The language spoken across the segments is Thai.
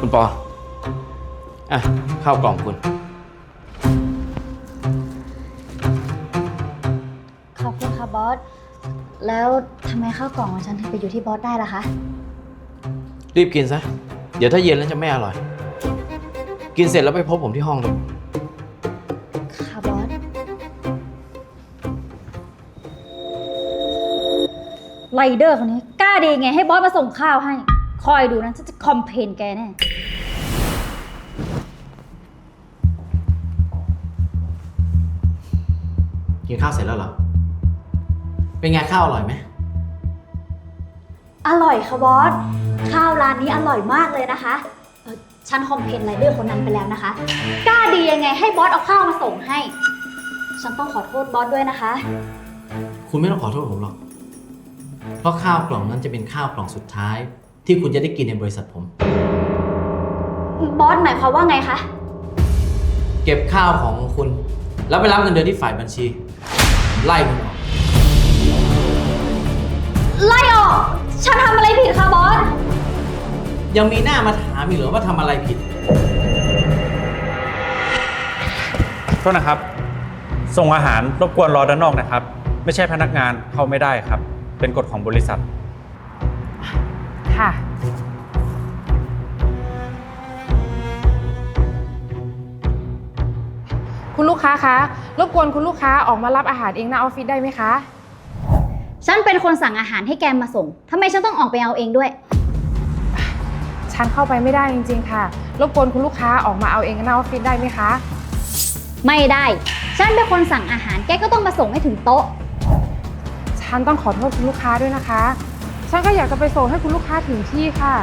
คุณปอ อะ ข้าวกล่องคุณ ขอบคุณค่ะบอส แล้วทำไมข้าวกล่องของฉันถึงไปอยู่ที่บอสได้ล่ะคะ รีบกินซะ เดี๋ยวถ้าเย็นแล้วจะไม่อร่อย กินเสร็จแล้วไปพบผมที่ห้องเลยค่ะบอส ไรเดอร์คนนี้กล้าดีไงให้บอสมาส่งข้าวให้ค อยดูนะฉันจะคอมเพลนแกแน่ กินข้าวเสร็จแล้วเหรอ เป็นไงข้าวอร่อยไหม อร่อยค่ะบอส ข้าวร้านนี้อร่อยมากเลยนะคะเอ่อฉันคอมเพลนไรเดอร์คนนั้นไปแล้วนะคะ กล้าดียังไงให้บอสเอาข้าวมาส่งให้ ฉันต้องขอโทษบอสด้วยนะคะ คุณไม่ต้องขอโทษผมหรอก เพราะข้าวกล่องนั้นจะเป็นข้าวกล่องสุดท้าย ที่คุณจะได้กินในบริษัทผม บอสหมายความว่าไงคะ เก็บข้าวของคุณ แล้วไปรับเงินเดือนที่ฝ่ายบัญชี ไล่คุณออก ไล่ออก ฉันทำอะไรผิดคะบอส ยังมีหน้ามาถามอีกเหรอว่าทำอะไรผิด โทษนะครับ ส่งอาหารรบกวนรอด้านนอกนะครับ ไม่ใช่พนักงานเข้าไม่ได้ครับ เป็นกฎของบริษัท ค่ะ คุณลูกค้าคะรบกวนคุณลูกค้าออกมารับอาหารเองหน้าออฟฟิศได้ไหมคะ ฉันเป็นคนสั่งอาหารให้แกมาส่งทำไมฉันต้องออกไปเอาเองด้วย ฉันเข้าไปไม่ได้จริงๆค่ะ รบกวนคุณลูกค้าออกมาเอาเองหน้าออฟฟิศได้ไหมคะ ไม่ได้ ฉันเป็นคนสั่งอาหารแกก็ต้องมาส่งให้ถึงโต๊ะ ฉันต้องขอโทษคุณลูกค้าด้วยนะคะ ฉันก็อยากจะไปส่งให้คุณลูกค้าถึงที่ค่ะ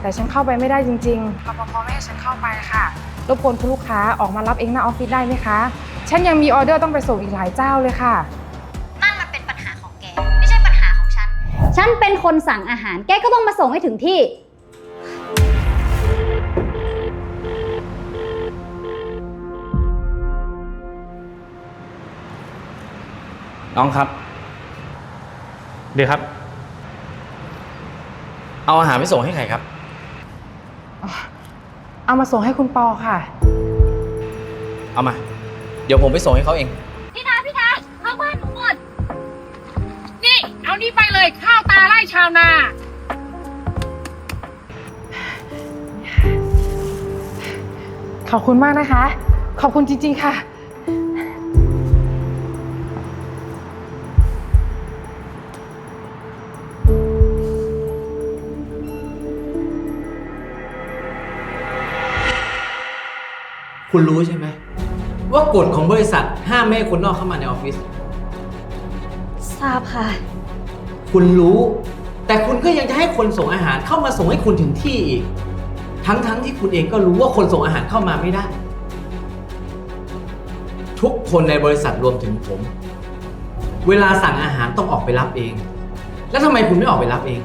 แต่ฉันเข้าไปไม่ได้จริงๆรปภไม่ให้ฉันเข้าไปค่ะ รบกวนคุณลูกค้าออกมารับเองหน้าออฟฟิศได้ไหมคะ ฉันยังมีออเดอร์ต้องไปส่งอีกหลายเจ้าเลยค่ะ นั่นมันเป็นปัญหาของแก ไม่ใช่ปัญหาของฉัน ฉันเป็นคนสั่งอาหาร แกก็ต้องมาส่งให้ถึงที่ น้องครับดีครับ เอาอาหารไปส่งให้ใครครับ เอามาส่งให้คุณปอค่ะ เอามา เดี๋ยวผมไปส่งให้เขาเอง พี่ทาพี่ทาข้าวบ้านหนูหมด นี่ เอานี่ไปเลยข้าวตาไล่ชาวนา ขอบคุณมากนะคะ ขอบคุณจริง ๆ ค่ะ คุณรู้ใช่ไหม ว่ากฎของบริษัทห้ามไม่ให้คนนอกเข้ามาในออฟฟิศ ทราบค่ะ คุณรู้ แต่คุณก็ยังจะให้คนส่งอาหารเข้ามาส่งให้คุณถึงที่อีก ทั้งๆที่คุณเองก็รู้ว่าคนส่งอาหารเข้ามาไม่ได้ ทุกคนในบริษัทรวมถึงผม เวลาสั่งอาหารต้องออกไปรับเอง แล้วทำไมคุณไม่ออกไปรับเอง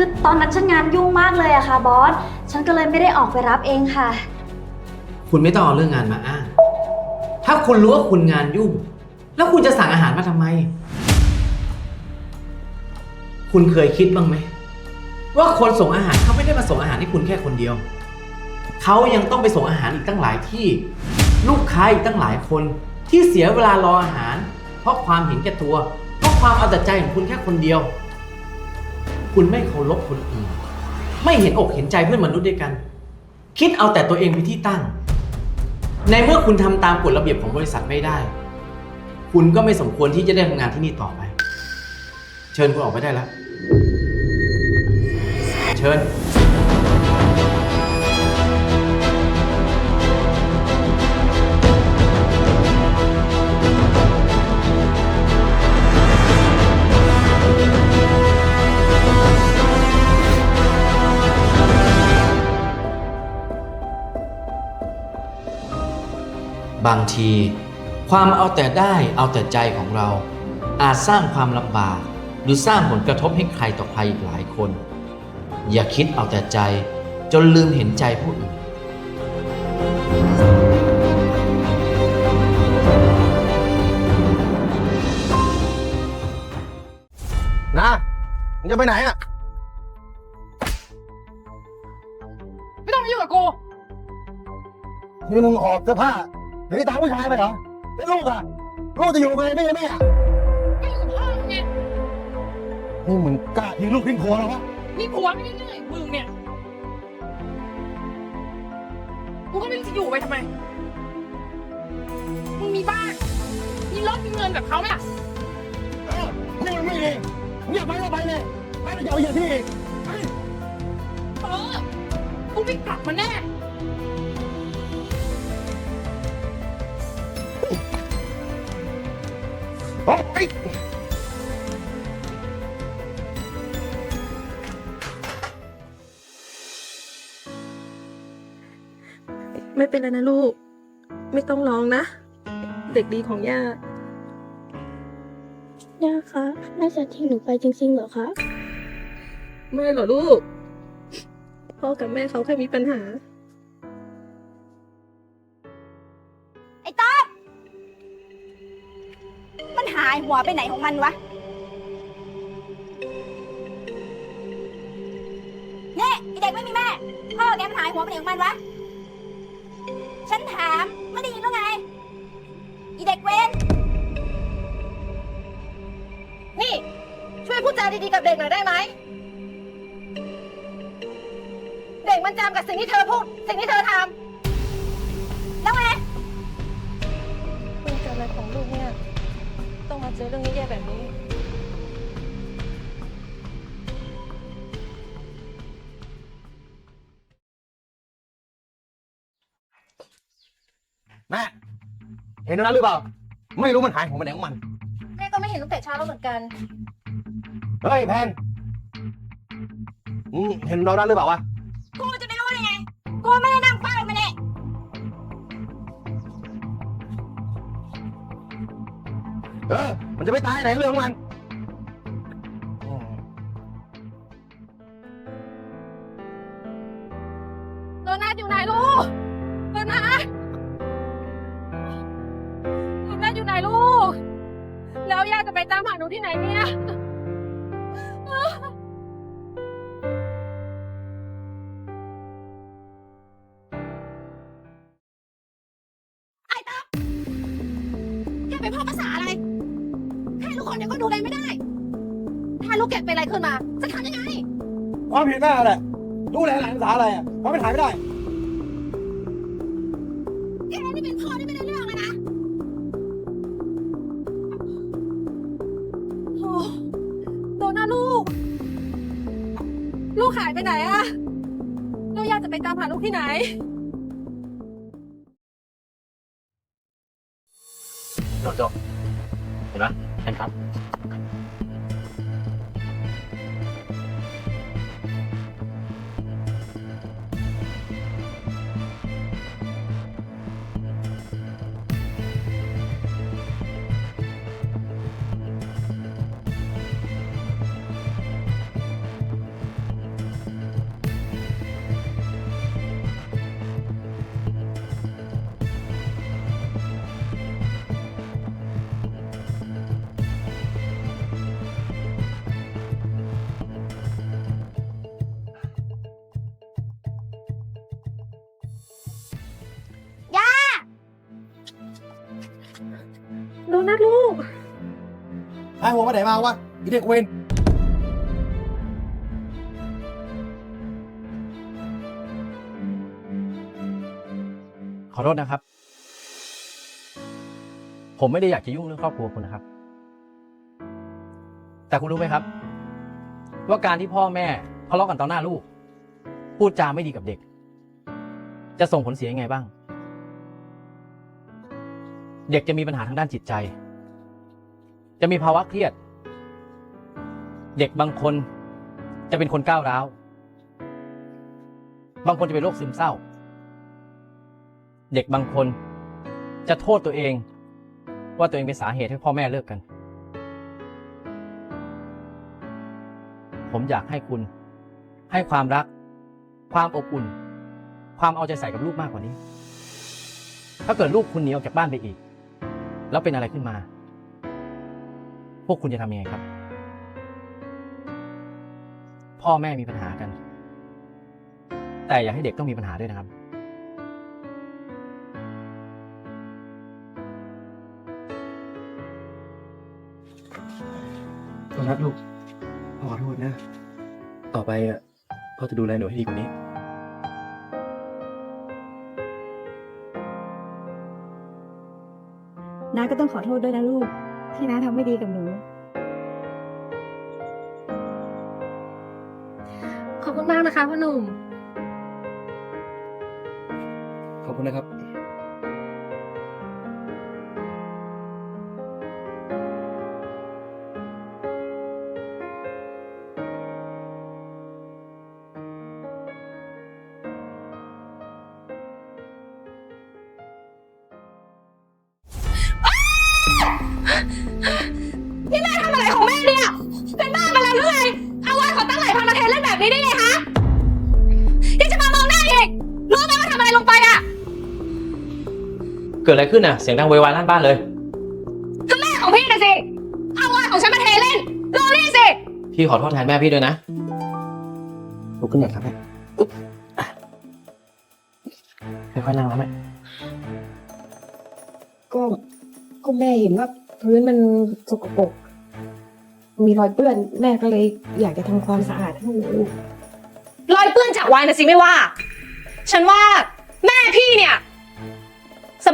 คือตอนนั้นฉันงานยุ่งมากเลยอะค่ะบอส ฉันก็เลยไม่ได้ออกไปรับเองค่ะ คุณไม่ต้องเอาเรื่องงานมาอ้าง ถ้าคุณรู้ว่าคุณงานยุ่ง แล้วคุณจะสั่งอาหารมาทำไม คุณเคยคิดบ้างไหม ว่าคนส่งอาหารเขาไม่ได้มาส่งอาหารให้คุณแค่คนเดียว เขายังต้องไปส่งอาหารอีกตั้งหลายที่ ลูกค้าอีกตั้งหลายคนที่เสียเวลารออาหาร เพราะความเห็นแก่ตัว เพราะความเอาแต่ใจของคุณแค่คนเดียว คุณไม่เคารพคนอื่น ไม่เห็นอกเห็นใจเพื่อนมนุษย์ด้วยกัน คิดเอาแต่ตัวเองเป็นที่ตั้ง ในเมื่อคุณทำตามกฎระเบียบของบริษัทไม่ได้ คุณก็ไม่สมควรที่จะได้ทำงานที่นี่ต่อไป เชิญคุณออกไปได้แล้ว เชิญ บางที ความเอาแต่ได้เอาแต่ใจของเรา อาจสร้างความลำบาก หรือสร้างผลกระทบให้ใครต่อใครอีกหลายคน อย่าคิดเอาแต่ใจ จนลืมเห็นใจผู้อื่นนะมึงจะไปไหนอะ ไม่ต้องมายุ่งกับกู นี่มึงหอบเสื้อผ้า หรือตามผู้ชายไปเหรอแล้วลูกอะลูกจะอยู่กับใครไม่ใช่แม่อะไม่อยู่กับพ่อมึงไงนี่มึงกล้าทิ้งลูกทิ้งผัวเหรอวะมีผัวไม่ได้เรื่อยมึงเนี่ยกูก็ไม่รู้จะอยู่ไปทำไมมึงมีบ้านมีรถมีเงินแบบเขาไหมล่ะเออนี่มันไม่ดีมึงอยากไปก็ไปเลยไปแล้วจะเอาอย่างที่อีกไป เออกูไม่กลับมาแน่ ไม่เป็นไรนะลูก ไม่ต้องร้องนะ เด็กดีของย่า ย่าคะแม่จะทิ้งหนูไปจริงๆเหรอคะ ไม่หรอกลูก พ่อกับแม่เขาแค่มีปัญหา หายหัวไปไหนของมันวะเนี่ยไอเด็กไม่มีแม่ พ่อแกมันหายหัวไปไหนของมันวะ ฉันถามไม่ได้ยินหรือไงอีเด็กเวนนี่ ช่วยพูดจาดีๆกับเด็กหน่อยได้ไหม เด็กมันจำกับสิ่งที่เธอพูด สิ่งที่เธอทแล้วไงำคุณกับอะไรของลูกเนี่ย ต้องมาเจอเรื่องแย่ๆแบบนี้ แม่เห็นตรงนั้นหรือเปล่า ไม่รู้มันหายหัวไปไหนของมัน แม่ก็ไม่เห็นตั้งแต่เช้าแล้วเหมือนกัน เฮ้ยแพนอืมเห็นเรานั้นหรือเปล่าวะ กูจะไปรู้ได้ไง กูไม่ได้ เออ มันจะไม่ตายไหนเรื่องของมันอืมโดนัทอยู่ไหนลูกโดนัทโดนัทอยู่ไหนลูก แล้วย่าจะไปตามหาหนูที่ไหนเนี่ย เป็นอะไรขึ้นมา จะทำยังไง ความผิดแม่แหละดูแลหลานภาษาอะไรอะเพราะมันหายไม่ได้ แกนี่เป็นพ่อที่ไม่ได้เรื่องเลยนะโอ้โดนนะลูก ลูกหายไปไหนอะเราอยากจะไปตามหาลูกที่ไหน หายหัวไปไหนมาวะอีเด็กเวนขอโทษนะครับ ผมไม่ได้อยากจะยุ่งเรื่องครอบครัวคุณนะครับ แต่คุณรู้ไหมครับ ว่าการที่พ่อแม่ทะเลาะกันต่อหน้าลูก พูดจาไม่ดีกับเด็ก จะส่งผลเสียยังไงบ้าง เด็กจะมีปัญหาทางด้านจิตใจ จะมีภาวะเครียด เด็กบางคนจะเป็นคนก้าวร้าว บางคนจะเป็นโรคซึมเศร้า เด็กบางคนจะโทษตัวเอง ว่าตัวเองเป็นสาเหตุให้พ่อแม่เลิกกัน ผมอยากให้คุณ ให้ความรัก ความอบอุ่น ความเอาใจใส่กับลูกมากกว่านี้ ถ้าเกิดลูกคุณหนีออกจากบ้านไปอีก แล้วเป็นอะไรขึ้นมา พวกคุณจะทำยังไงครับ พ่อแม่มีปัญหากัน แต่อย่าให้เด็กต้องมีปัญหาด้วยนะครับต้อนรับลูกพ่อขอโทษนะ ต่อไปอะพ่อจะดูแลหนูให้ดีกว่านี้ น้าก็ต้องขอโทษด้วยนะลูก ที่น้าทำไม่ดีกับหนู ขอบคุณมากนะคะพ่อหนุ่ม ขอบคุณนะครับ กิดอะไรขึ้นอะ เสียงดังโวยวายลั่นบ้านเลย ก็แม่ของพี่นะสิ เอาว่าของฉันมาเทเล่นรู้นี่สิ พี่ขอโทษแทนแม่พี่ด้วยนะลุกขึ้นหน่อยครับแม่อุ๊บอะค่อยๆนั่งแล้วแม่ก็ก็แม่เห็นว่าพื้นมันสกปรกมีรอยเปื้อนแม่ก็เลยอยากจะทำความสะอาดให้หนูรอยเปื้อนจากไวน์นะสิไม่ว่า ฉันว่าแม่พี่เนี่ย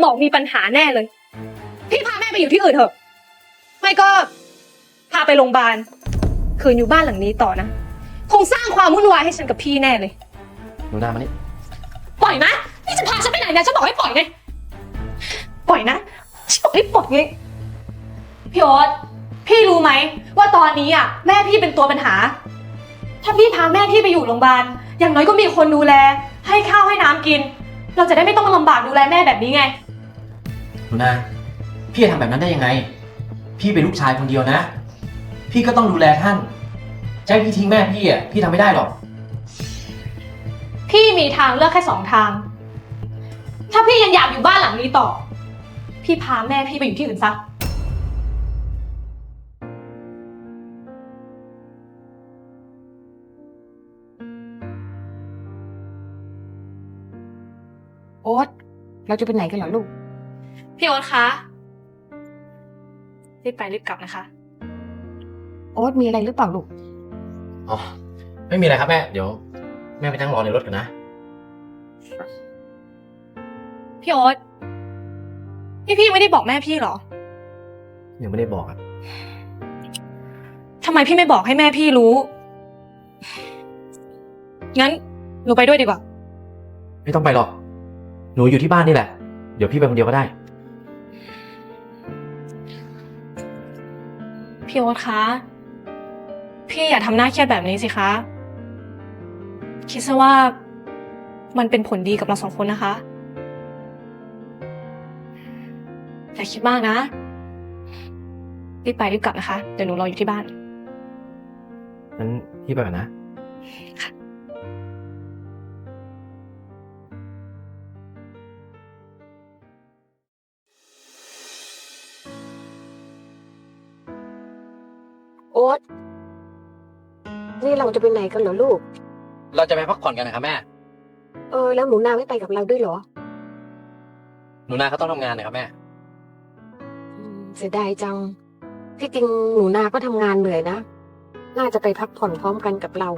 สมองมีปัญหาแน่เลย พี่พาแม่ไปอยู่ที่อื่นเถอะ ไม่ก็ พาไปโรงพยาบาล คืนอยู่บ้านหลังนี้ต่อนะ คงสร้างความวุ่นวายให้ฉันกับพี่แน่เลย หนูนามานี่ปล่อยนะนี่จะพาฉันไปไหนเนี่ยฉันบอกให้ปล่อยไง ปล่อยนะฉันบอกให้ปล่อยไง พี่โอ๊ตพี่รู้ไหมว่าตอนนี้อะแม่พี่เป็นตัวปัญหา ถ้าพี่พาแม่พี่ไปอยู่โรงพยาบาล อย่างน้อยก็มีคนดูแล ให้ข้าวให้น้ำกิน เราจะได้ไม่ต้องลำบากดูแลแม่แบบนี้ไงห นูนาพี่จะทำแบบนั้นได้ยังไง พี่เป็นลูกชายคนเดียวนะ พี่ก็ต้องดูแลท่านจะให้พี่ทิ้งแม่พี่อะพี่ทำไม่ได้หรอก พี่มีทางเลือกแค่สองทาง ถ้าพี่ยังอยากอยู่บ้านหลังนี้ต่อ พี่พาแม่พี่ไปอยู่ที่อื่นซะ โอ๊ตเราจะไปไหนกันเหรอลูก พี่โอ๊ตคะ รีบไปรีบกลับนะคะ โอ๊ตมีอะไรหรือเปล่าลูก อ๋อ ไม่มีอะไรครับแม่ เดี๋ยว แม่ไปนั่งรอในรถกันนะ พี่โอ๊ตพี่พี่ไม่ได้บอกแม่พี่เหรอ ยังไม่ได้บอกอะทำไมพี่ไม่บอกให้แม่พี่รู้ งั้นหนูไปด้วยดีกว่า ไม่ต้องไปหรอก หนูอยู่ที่บ้านนี่แหละ เดี๋ยวพี่ไปคนเดียวก็ได้ พี่โอ๊ตคะ พี่อย่าทำหน้าเครียดแบบนี้สิคะ คิดซะว่ามันเป็นผลดีกับเราสองคนนะคะ อย่าคิดมากนะ รีบไปรีบกลับนะคะ เดี๋ยวหนูรออยู่ที่บ้าน งั้นพี่ไปก่อนนะ โอ๊ตนี่เราจะไปไหนกันเหรอลูก เราจะไปพักผ่อนกันนะครับแม่ เออ แล้วหนูนาไม่ไปกับเราด้วยเหรอ หนูนาเขาต้องทำงานนะครับแม่อืมเสียดายจัง ที่จริงหนูนาก็ทำงานเหนื่อยนะ น่าจะไปพักผ่อนพร้อมกันกับเรา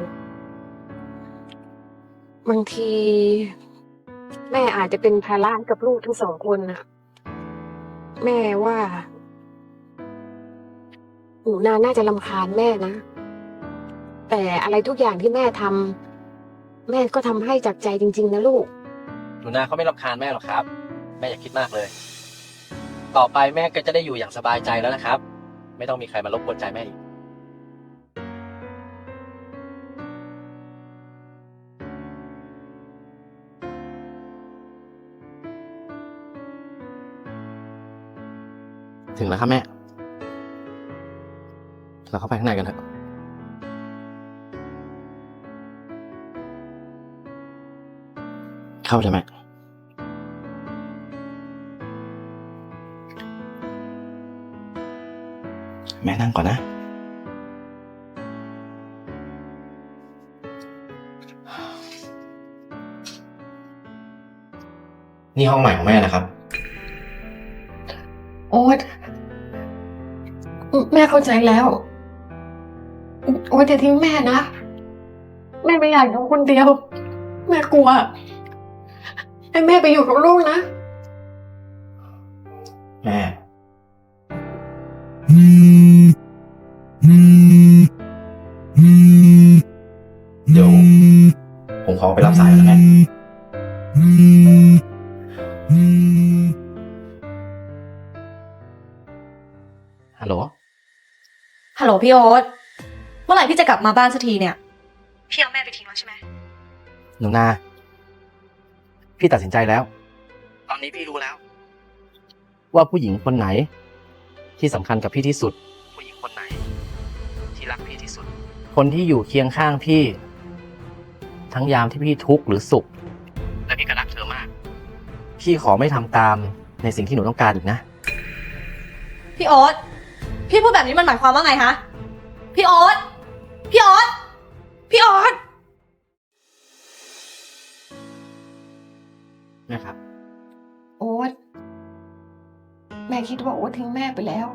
บางที แม่อาจจะเป็นภาระให้กับลูกทั้งสองคนน่ะแม่ว่า หนูนาน่าจะรำคาญแม่นะ แต่อะไรทุกอย่างที่แม่ทำแม่ก็ทำให้จากใจจริง ๆ นะลูก หนูนาเขาไม่รำคาญแม่หรอกครับ แม่อย่าคิดมากเลย ต่อไปแม่ก็จะได้อยู่อย่างสบายใจแล้วนะครับ ไม่ต้องมีใครมารบกวนใจแม่อีก ถึงแล้วครับแม่ เราเข้าไปข้างในกันเถอะเข้าเลยไหมแม่นั่งก่อนนะนี่ห้องใหม่ของแม่นะครับ โอ๊ตแม่เข้าใจแล้ว อ๊ตจะทิ้งแม่นะ แม่ไม่อยากอยู่คนเดียว แม่กลัว ให้แม่ไปอยู่กับลูกนะ แม่เดี๋ยวผมขอไปรับสายแล้วนะแม่ฮัลโหล ฮัลโหลพี่โอ๊ต เมื่อไหร่พี่จะกลับมาบ้านสักทีเนี่ย พี่เอาแม่ไปทิ้งแล้วใช่ไหม หนูนา พี่ตัดสินใจแล้ว ตอนนี้พี่รู้แล้ว ว่าผู้หญิงคนไหน ที่สำคัญกับพี่ที่สุด ผู้หญิงคนไหน ที่รักพี่ที่สุด คนที่อยู่เคียงข้างพี่ ทั้งยามที่พี่ทุกข์หรือสุข และพี่ก็รักเธอมาก พี่ขอไม่ทำตามในสิ่งที่หนูต้องการอีกนะ พี่โอ๊ตพี่พูดแบบนี้มันหมายความว่าไงฮะพี่โอ๊ต พี่โอ๊ตพี่โอ๊ตแม่ครับ โอ๊ตแม่คิดว่าโอ๊ตทิ้งแม่ไปแล้ว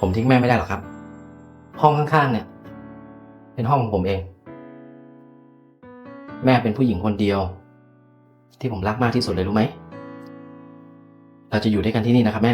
ผมทิ้งแม่ไม่ได้หรอกครับ ห้องข้างๆเนี่ย เป็นห้องของผมเอง แม่เป็นผู้หญิงคนเดียว ที่ผมรักมากที่สุดเลยรู้ไหม เราจะอยู่ด้วยกันที่นี่นะครับแม่